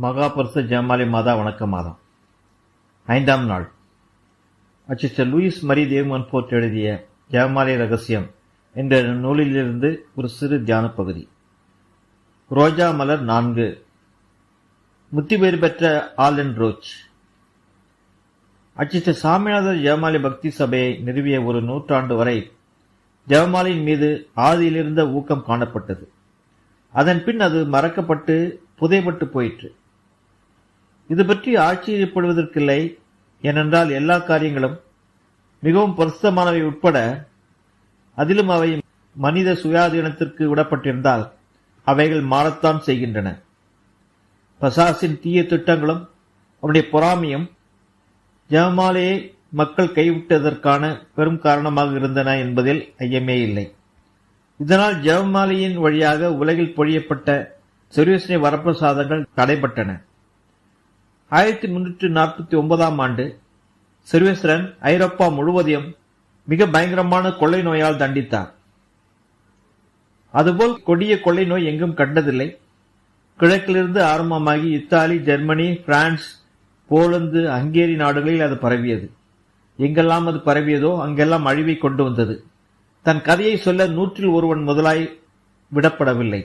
மகாபரிச ஜெயமாலை மாதா வணக்க மாதம் ஐந்தாம் நாள். அச்சிஸ்டர் லூயிஸ் மரி தேவ்மன் போர்ட் எழுதிய ஜெயமாலை ரகசியம் என்ற நூலிலிருந்து ஒரு சிறு தியான பகுதி. ரோஜா மலர் நான்கு. முத்தி பெயர் பெற்ற ஆலன் ரோச். அச்சிஸ்டர் சாமிநாதர் ஜெயமாலை பக்தி சபையை நிறுவிய ஒரு நூற்றாண்டு வரை ஜெயமாலையின் மீது ஆதியிலிருந்த ஊக்கம் காணப்பட்டது. அதன் பின் அது மறக்கப்பட்டு புதைபட்டு போயிற்று. இது பற்றி ஆச்சரியப்படுவதற்கில்லை ஏனென்றால் எல்லா காரியங்களும் மிகவும் பரிசுத்தமானவை உட்பட அதிலும் அவை மனித சுயாதீனத்திற்கு விடப்பட்டிருந்தால் அவைகள் மாறத்தான் செய்கின்றன. பசாசின் தீய திட்டங்களும் அவனுடைய பொறாமையும் ஜெயமாலையை மக்கள் கைவிட்டதற்கான பெரும் காரணமாக இருந்தன என்பதில் ஐயமே இல்லை. இதனால் ஜெவமாலையின் வழியாக உலகில் பொழியப்பட்ட செருவசனை வரப்பிரசாதங்கள் தடைபட்டன. ஆயிரத்தி முன்னூற்றி நாற்பத்தி ஒன்பதாம் ஆண்டு செருவேஸ்வரன் ஐரோப்பா முழுவதையும் மிக பயங்கரமான கொள்ளை நோயால் தண்டித்தார். அதுபோல் கொடிய கொள்ளை நோய் எங்கும் கண்டதில்லை. கிழக்கிலிருந்து ஆரம்பமாகி Italy Germany France Poland Hungary நாடுகளில் அது பரவியது. எங்கெல்லாம் அது பரவியதோ அங்கெல்லாம் அழிவை கொண்டு வந்தது. தன் கதையை சொல்ல நூற்றில் ஒருவன் முதலாய் விடப்படவில்லை.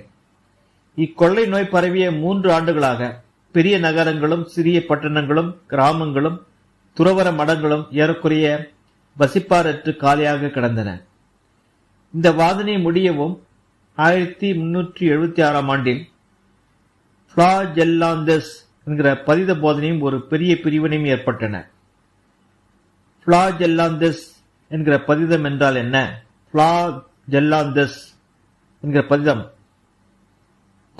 இக்கொள்ளை நோய் பரவிய மூன்று ஆண்டுகளாக பெரிய நகரங்களும் சிறிய பட்டணங்களும் கிராமங்களும் துறவர மடங்களும் ஏறக்குறைய வசிப்பாரற்று காலியாக கிடந்தன. இந்த வாதனை முடியவும் ஆயிரத்தி முன்னூற்றி எழுபத்தி ஆறாம் ஆண்டில் பிளாஜெல்லாந்தஸ் என்கிற பதித போதனையும் ஒரு பெரிய பிரிவினையும் ஏற்பட்டன. பிளாஜெல்லாந்தஸ் என்கிற பதிதம் என்றால் என்ன? பிளா ஜெல்லாந்தஸ் என்கிற பதிதம்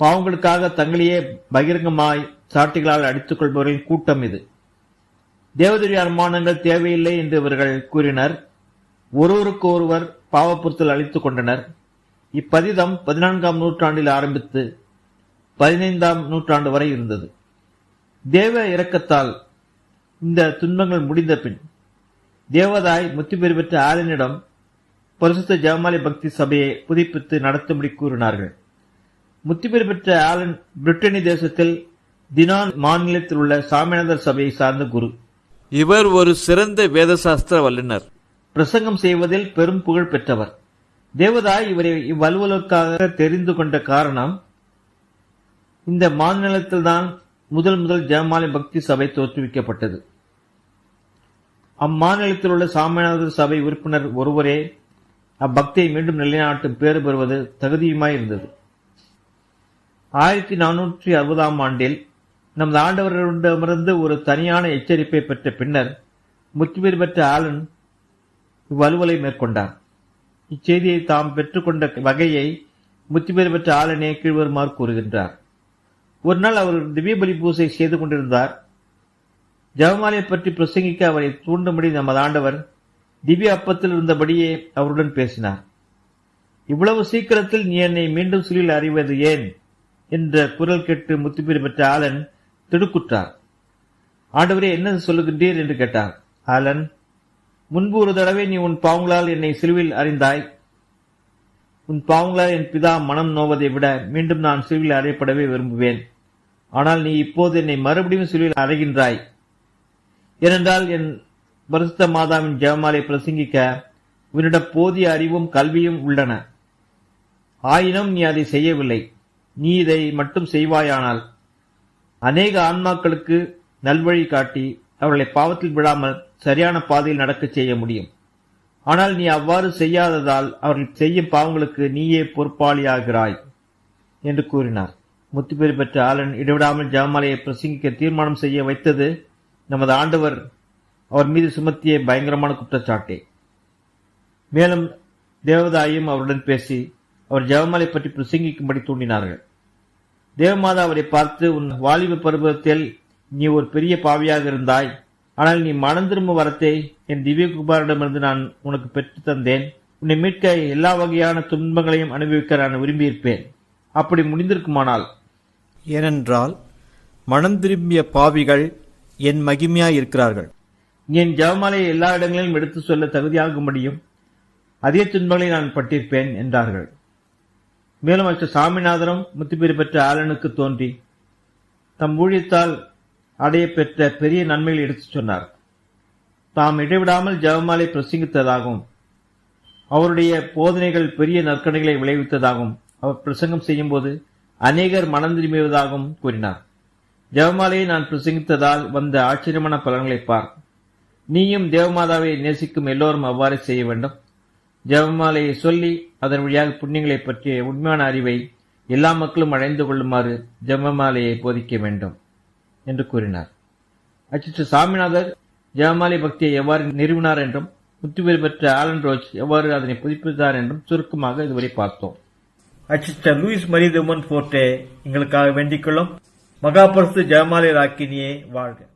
பாவங்களுக்காக தங்களையே பகிரங்கமாய் சாட்டிகளால் அடித்துக் கொள்பவர்களின் கூட்டம் இது. தேவதுரி அனுமானங்கள் தேவையில்லை என்று இவர்கள் கூறினர். ஒருவருக்கு ஒருவர் பாவப்புறுத்தல் அழித்துக் கொண்டனர். இப்பதிதம் பதினான்காம் நூற்றாண்டில் ஆரம்பித்து பதினைந்தாம் நூற்றாண்டு வரை இருந்தது. தேவ இரக்கத்தால் இந்த துன்பங்கள் முடிந்த பின் தேவதாய் முத்தி பெற்ற ஆலனிடம் பரிசுத்த ஜெவமாலி பக்தி சபையை புதுப்பித்து நடத்தும்படி கூறினார்கள். முத்திபெர் பெற்ற ஆலன் பிரிட்டனி தேசத்தில் தினான் மாநிலத்தில் உள்ள சாமிநாதர் சபையை சார்ந்த குரு. இவர் ஒரு சிறந்த வேதசாஸ்திர வல்லுனர் பிரசங்கம் செய்வதில் பெரும் புகழ் பெற்றவர். தேவதாய் இவரை இவ்வலுவலுக்காக தெரிந்து கொண்ட காரணம் இந்த மாநிலத்தில்தான் முதல் முதல் ஜெயமாலை பக்தி சபை தோற்றுவிக்கப்பட்டது. அம்மாநிலத்தில் உள்ள சாமிநாதர் சபை உறுப்பினர் ஒருவரே அப்பக்தியை மீண்டும் நிலைநாட்டும் பேறு பெறுவது தகுதியுமாய் இருந்தது. ஆயிரத்தி நானூற்றி அறுபதாம் ஆண்டில் நமது ஆண்டவர்களிடமிருந்து ஒரு தனியான எச்சரிப்பை பெற்ற பின்னர் முற்றுப்பேர் பெற்ற ஆலன் இவ்வலுவலை மேற்கொண்டார். இச்செய்தியை தாம் பெற்றுக்கொண்ட வகையை முத்துப்பேர் பெற்ற ஆலனே கீழ்வருமாறு கூறுகின்றார். ஒரு நாள் அவர் திவ்ய பலி பூசை செய்து கொண்டிருந்தார். ஜெவமாலை பற்றி பிரசங்கிக்க அவரை தூண்டும்படி நமது ஆண்டவர் திவ்ய அப்பத்தில் இருந்தபடியே அவருடன் பேசினார். இவ்வளவு சீக்கிரத்தில் நீ என்னை மீண்டும் சுழில் அறிவது ஏன்? என்ற குரல் கேட்டு முத்துப்பேர் பெற்ற ஆலன் திடுக்குற்றார். ஆண்டவரே என்ன சொல்லுகின்றீர் என்று கேட்டார். ஆலன் முன்பு ஒரு தடவை நீ உன் பாவங்களால் என்னை சிலுவில் அறிந்தாய். உன் பாவங்களால் என் பிதா மனம் நோவதை விட மீண்டும் நான் சிலுவில் அறையப்படவே விரும்புவேன். ஆனால் நீ இப்போது என்னை மறுபடியும் சிலுவில் அறைகின்றாய். ஏனென்றால் என் பரிசுத்த மாதாவின் ஜெயமாலை பிரசங்கிக்க உன்னிடம் போதிய அறிவும் கல்வியும் உள்ளன. ஆயினும் நீ அதை செய்யவில்லை. நீ இதை மட்டும் செய்வாயானால் அநேக ஆன்மாக்களுக்கு நல்வழி காட்டி அவர்களை பாவத்தில் விழாமல் சரியான பாதையில் நடக்கச் செய்ய முடியும். ஆனால் நீ அவ்வாறு செய்யாததால் அவர்கள் செய்யும் பாவங்களுக்கு நீயே பொறுப்பாளியாகிறாய் என்று கூறினார். முத்துப்பேறு பெற்ற ஆலன் இடைவிடாமல் ஜெயமாலையை பிரசங்கிக்க தீர்மானம் செய்ய வைத்தது நமது ஆண்டவர். அவர் மீது சுமத்திய பயங்கரமான குற்றச்சாட்டே. மேலும் தேவதாயும் அவருடன் பேசி அவர் ஜெவமாலை பற்றி பிரசங்கிக்கும்படி தூண்டினார்கள். தேவமாதா அவரை பார்த்து உன் வாலிப பருவத்தில் நீ ஒரு பெரிய பாவியாக இருந்தாய். ஆனால் நீ மனம் திரும்ப வரத்தை என் திவ்ய குமாரிடமிருந்து நான் உனக்கு பெற்று தந்தேன். உன்னை மீட்க எல்லா வகையான துன்பங்களையும் அனுபவிக்க நான் விரும்பியிருப்பேன். அப்படி முடிந்திருக்குமானால்? ஏனென்றால் மனம் திரும்பிய பாவிகள் என் மகிமையாய் இருக்கிறார்கள். என் ஜெவமாலையை எல்லா இடங்களிலும் எடுத்து சொல்ல தகுதியாகும்படியும் அதே துன்பங்களை நான் பட்டிருப்பேன் என்றார்கள். மேலும் அச்ச சாமிநாதனும் முத்துப்பேறு பெற்ற ஆலனுக்கு தோன்றி தம் ஊழியத்தால் பெற்ற பெரிய நன்மைகளை எடுத்துச் சொன்னார். தாம் இடைவிடாமல் ஜபமாலை பிரசங்கித்ததாகவும் அவருடைய போதனைகள் பெரிய நற்கணைகளை விளைவித்ததாகவும் அவர் பிரசங்கம் செய்யும்போது அநேகர் மனம் திரும்பியதாகவும் கூறினார். ஜெபமாலையை நான் பிரசங்கித்ததால் வந்த ஆச்சரியமான பலன்களை பார். நீயும் தேவமாதாவை நேசிக்கும் எல்லோரும் அவ்வாறு செய்ய வேண்டும். ஜெபமாலையை சொல்லி அதன் வழியாக புண்ணியங்களை பற்றிய உண்மையான அறிவை எல்லா மக்களும் அடைந்து கொள்ளுமாறு ஜெபமாலையை போதிக்க வேண்டும் என்று கூறினார். அச்சிட்டு சாமிநாதர் ஜெயமாலை பக்தியை எவ்வாறு நிறுவினார் என்றும் முத்துவேல் பெற்ற ஆலன் ரோஜ் எவ்வாறு அதனை புதுப்பித்தார் என்றும் சுருக்கமாக இதுவரை பார்த்தோம். அச்சிஸ்டர் லூயிஸ் மரியதமன் போர்ட்டே எங்களுக்காக வேண்டிக் கொள்ளும் மகாபரசு ஜெயமாலை ராக்கினியே வாழ்க.